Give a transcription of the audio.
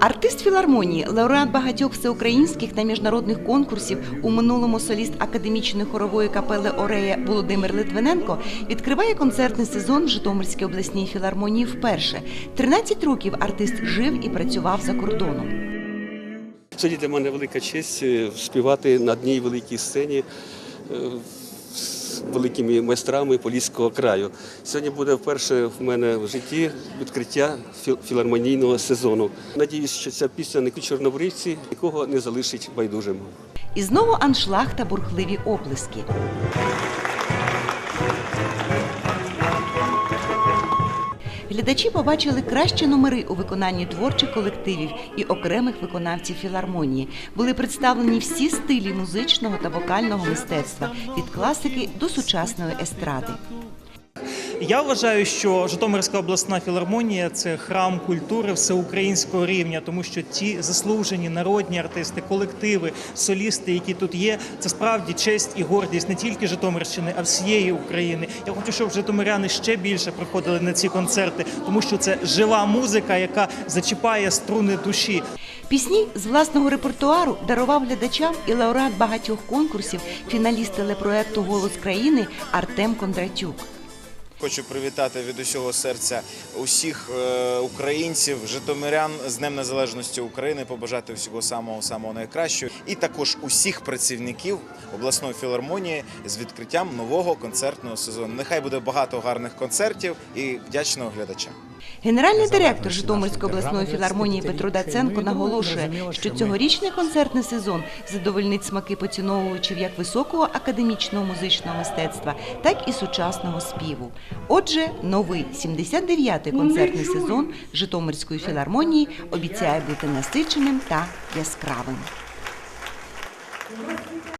Артист філармонії, лауреат багатьох всеукраїнських та міжнародних конкурсів у минулому соліст академічної хорової капели Орея Володимир Литвиненко відкриває концертний сезон в Житомирській обласній філармонії вперше. 13 років артист жив і працював за кордоном. Сьогодні для мене велика честь е, співати на одній великій сцені е, великими майстрами Поліського краю. Сьогодні буде вперше в мене в житті відкриття філ- філармонійного сезону. Надіюсь, що ця пісня не чорнобривці нікого не залишить байдужим. І знову аншлаг та бурхливі оплески. Глядачі побачили кращі номери у виконанні творчих колективів і окремих виконавців філармонії. Були представлені всі стилі музичного та вокального мистецтва від класики до сучасної естради. Я вважаю, що Житомирська обласна філармонія це храм культури всеукраїнського рівня, тому що ті заслужені народні артисти, колективи, солісти, які тут є, це справді честь і гордість не тільки Житомирщини, а всієї України. Я хочу, щоб житомиряни ще більше приходили на ці концерти, тому що це жива музика, яка зачіпає струни душі. Пісні з власного репертуару дарував глядачам і лауреат багатьох конкурсів, фіналіст телепроекту Голос країни Артем Кондратюк. Хочу привітати від усього серця усіх е, українців, житомирян з Днем Незалежності України, побажати всього самого самого найкращого, і також усіх працівників обласної філармонії з відкриттям нового концертного сезону. Нехай буде багато гарних концертів і вдячного глядача. Генеральний директор Житомирської обласної філармонії Петро Даценко наголошує, що цьогорічний концертний сезон задовольнить смаки поціновувачів як високого академічного музичного мистецтва, так і сучасного співу. Отже, новий 79-й концертний сезон Житомирської філармонії обіцяє бути насиченим та яскравим.